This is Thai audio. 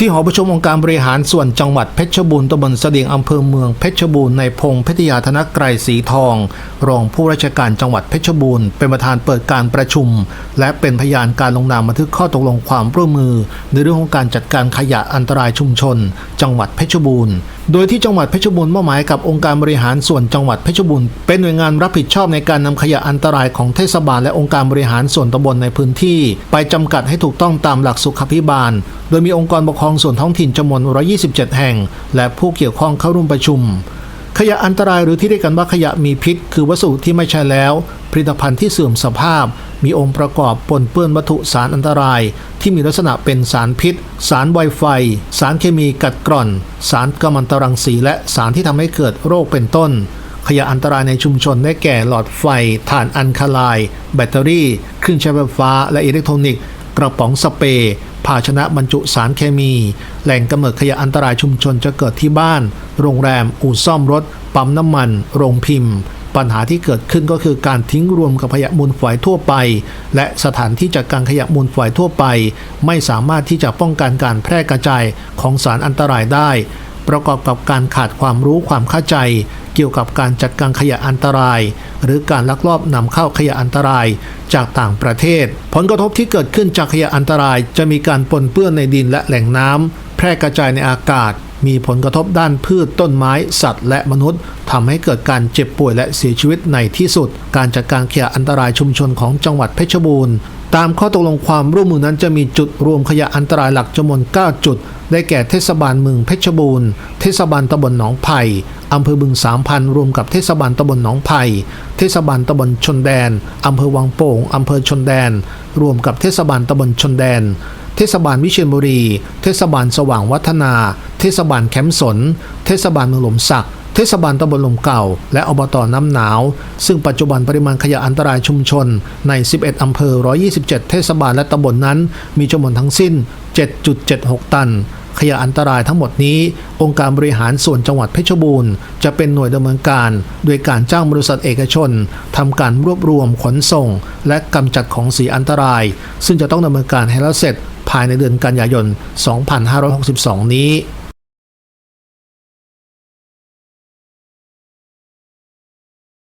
ที่หอประชุมองค์การบริหารส่วนจังหวัดเพชรบูรณ์ตำบลเสดียงอำเภอเมืองเพชรบูรณ์ในพงษ์เพชรยาธนกรสีทอง รองผู้ราชการจังหวัดเพชรบูรณ์เป็นประธานเปิดการประชุม และเป็นพยานการลงนามบันทึกข้อตกลงความร่วมมือ ในเรื่องของการจัดการขยะอันตรายชุมชน จังหวัดเพชรบูรณ์ โดยที่จังหวัดเพชรบูรณ์มอบหมายกับองค์การบริหารส่วนจังหวัดเพชรบูรณ์เป็นหน่วยงานรับผิดชอบในการนำขยะอันตรายของเทศบาลและองค์การบริหารส่วนตำบลในพื้นที่ ไปจำกัดให้ถูกต้องตามหลักสุขภิบาล โดยมีองค์กรปกครองส่วนท้องถิ่นจำนวน127 แห่ง และผู้เกี่ยวข้องเข้าร่วมประชุม ขยะอันตรายหรือที่เรียกกันว่าขยะมีพิษ คือวัสดุที่ไม่ใช่แล้ว ผลิตภัณฑ์ที่เสื่อมสภาพ มีองค์ประกอบปนเปื้อนวัตถุสารอันตราย ที่มีลักษณะเป็นสารพิษ สารไวไฟ สารเคมีกัดกร่อน สารกัมมันตรังสีและสารที่ทำให้เกิดโรคเป็นต้น ขยะอันตรายในชุมชนได้แก่หลอดไฟถ่านอันคาลาย แบตเตอรี่ เครื่องใช้ไฟฟ้า และอิเล็กทรอนิกส์ กระป๋องสเปรย์ ภาชนะบรรจุสารเคมี แหล่งกำเนิดขยะอันตรายชุมชนจะเกิดที่บ้าน โรงแรม อู่ซ่อมรถ ปั๊มน้ำมัน โรงพิมพ์ ปัญหาที่เกิดขึ้นก็คือการทิ้งรวมกับขยะมูลฝอยทั่วไป และสถานที่จัดการขยะมูลฝอยทั่วไป ไม่สามารถที่จะป้องกันการแพร่กระจายของสารอันตรายได้ ประกอบกับการขาดความรู้ความเข้าใจ เกี่ยวกับการจัดการขยะอันตราย หรือการลักลอบนำเข้าขยะอันตรายจากต่างประเทศ ผลกระทบที่เกิดขึ้นจากขยะอันตราย จะมีการปนเปื้อนในดินและแหล่งน้ำแพร่กระจายในอากาศ มีผลกระทบด้านพืชต้นไม้ สัตว์ และมนุษย์ทำให้เกิดการเจ็บป่วยและเสียชีวิตในที่สุด การจัดการขยะอันตรายชุมชนของจังหวัดเพชรบูรณ์ ตามข้อตกลงความร่วมมือนั้นจะมีจุดรวมขยะอันตรายหลักจำนวน 9 จุด ได้แก่เทศบาลเมืองเพชรบูรณ์ เทศบาลตำบลหนองไผ่อำเภอบึงสามพันรวมกับเทศบาลตำบลหนองไผ่เทศบาลตำบลชนแดนอำเภอวังโป่งอำเภอชนแดน รวมกับเทศบาลตำบลชนแดน เทศบาลวิเชียรบุรี เทศบาลสว่างวัฒนา เทศบาลแคมป์สน เทศบาลเมืองหลมสัก เทศบาลตำบลลมเก่า และอบตน้ำหนาว ซึ่งปัจจุบันปริมาณขยะอันตรายชุมชน ใน 11 อำเภอ 127 เทศบาลและตำบลนนั้น มีจำนวนทั้งสิ้น 7.76 ตันขยะอันตรายทั้งหมดนี้ องค์การบริหารส่วนจังหวัดเพชรบูรณ์ จะเป็นหน่วยดำเนินการ โดยการจ้างบริษัทเอกชนทำการรวบรวมขนส่ง และกำจัดของเสียอันตราย ซึ่งจะต้องดำเนินการให้แล้วเสร็จ ภายในเดือนกันยายน 2562 นี้